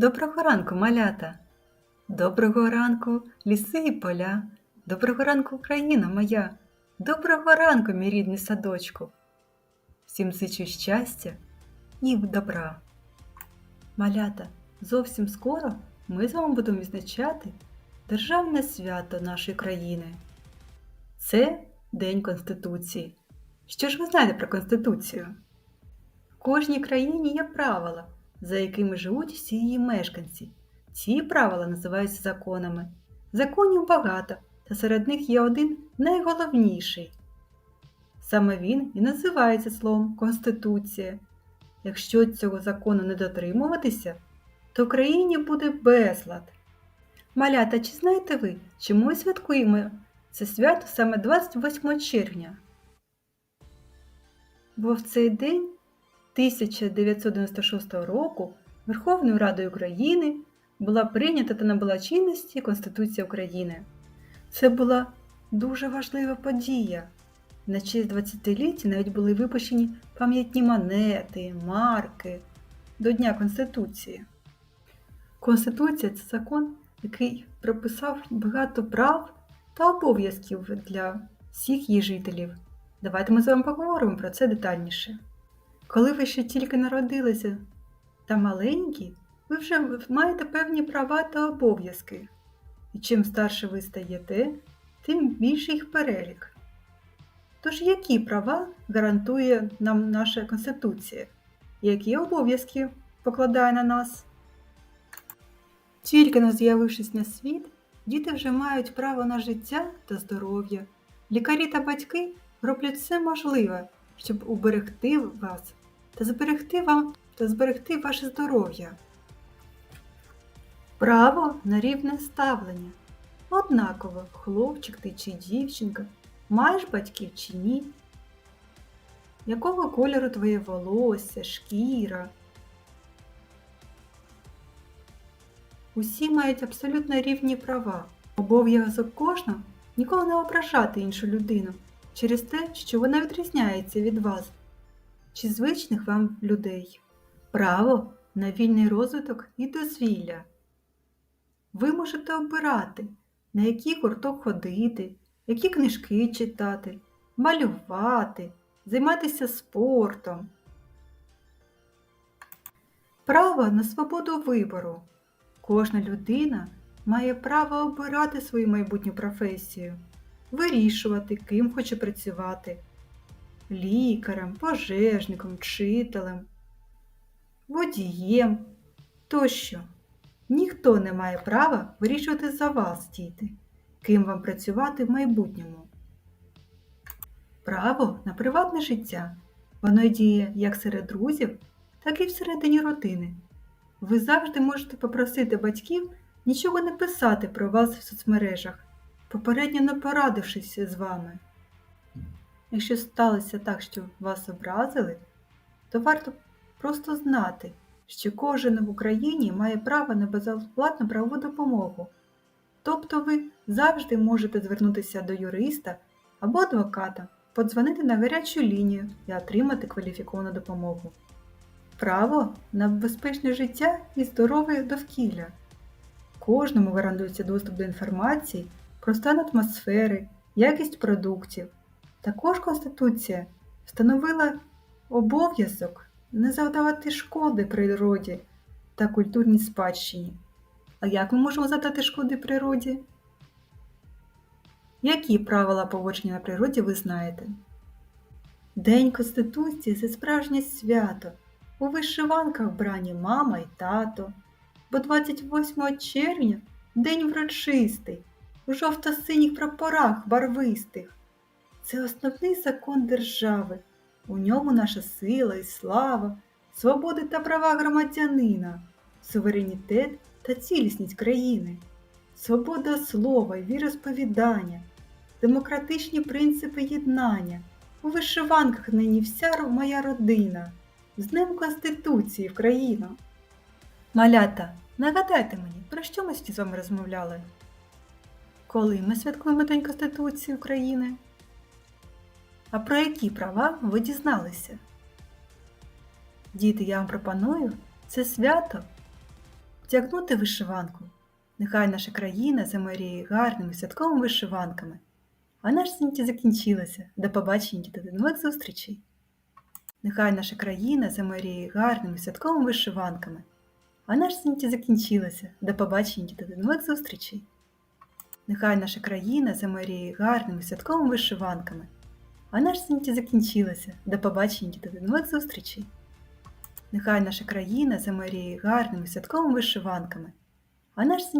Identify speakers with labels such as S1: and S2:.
S1: Доброго ранку, малята! Доброго ранку, ліси і поля, доброго ранку, Україна моя, доброго ранку, мій рідний садочку. Всім зичу щастя і добра. Малята, зовсім скоро ми з вами будемо відзначати Державне свято нашої країни. Це День Конституції. Що ж ви знаєте про Конституцію? В кожній країні є правила, за якими живуть всі її мешканці. Ці правила називаються законами. Законів багато, та серед них є один найголовніший. Саме він і називається словом Конституція. Якщо цього закону не дотримуватися, то в країні буде безлад. Малята, чи знаєте ви, чому ми святкуємо це свято саме 28 червня? Бо в цей день 1996 року Верховною Радою України була прийнята та набула чинності Конституція України. Це була дуже важлива подія. На честь 20-ліття навіть були випущені пам'ятні монети, марки до Дня Конституції. Конституція це закон, який прописав багато прав та обов'язків для всіх її жителів. Давайте ми з вами поговоримо про це детальніше. Коли ви ще тільки народилися та маленькі, ви вже маєте певні права та обов'язки. І чим старше ви стаєте, тим більше їх перелік. Тож, які права гарантує нам наша Конституція? Які обов'язки покладає на нас? Тільки но з'явившись на світ, діти вже мають право на життя та здоров'я. Лікарі та батьки роблять все можливе, щоб уберегти вас та зберегти вам та зберегти ваше здоров'я. Право на рівне ставлення. Однаково, хлопчик ти чи дівчинка, маєш батьків чи ні? Якого кольору твоє волосся, шкіра? Усі мають абсолютно рівні права. Обов'язок кожного ніколи не ображати іншу людину через те, що вона відрізняється від вас чи звичних вам людей. Право на вільний розвиток і дозвілля. Ви можете обирати, на який гурток ходити, які книжки читати, малювати, займатися спортом. Право на свободу вибору. Кожна людина має право обирати свою майбутню професію, вирішувати, ким хоче працювати лікарем, пожежником, вчителем, водієм тощо. Ніхто не має права вирішувати за вас, діти, ким вам працювати в майбутньому. Право на приватне життя. Воно діє як серед друзів, так і всередині родини. Ви завжди можете попросити батьків нічого не писати про вас в соцмережах, попередньо не порадившись з вами. Якщо сталося так, що вас образили, то варто просто знати, що кожен в Україні має право на безоплатну правову допомогу. Тобто ви завжди можете звернутися до юриста або адвоката, подзвонити на гарячу лінію і отримати кваліфіковану допомогу. Право на безпечне життя і здорове довкілля. Кожному гарантується доступ до інформації про стан атмосфери, якість продуктів. Також Конституція встановила обов'язок не завдавати шкоди природі та культурній спадщині. А як ми можемо завдати шкоди природі? Які правила поводження на природі ви знаєте? День Конституції це справжнє свято. У вишиванках вбрані мама і тато, бо 28 червня день врочистий, у жовто-синіх прапорах барвистих. Це основний закон держави. У ньому наша сила і слава, свободи та права громадянина, суверенітет та цілісність країни, свобода слова і віросповідання, демократичні принципи єднання. У вишиванках нині вся моя родина, з Днем Конституції в країну. Малята, нагадайте мені, про що ми з вами розмовляли? Коли ми святкуємо День Конституції України? А про які права ви дізналися? Діти, я вам пропоную це свято вдягнути вишиванку. Нехай наша країна замаріє гарними святковими вишиванками. А наш заняття закінчилося. До побачення, до нових зустрічей. Нехай наша країна замаріє гарними святковими вишиванками. А наш заняття закінчилося. До побачення, діти, до нових зустрічей. Нехай наша країна замаріє гарними святковими вишиванками. А наш заняття закінчилося. До побачення, діти, до нових зустрічей. Нехай наша країна замаріє гарними святковими вишиванками. А наш заняття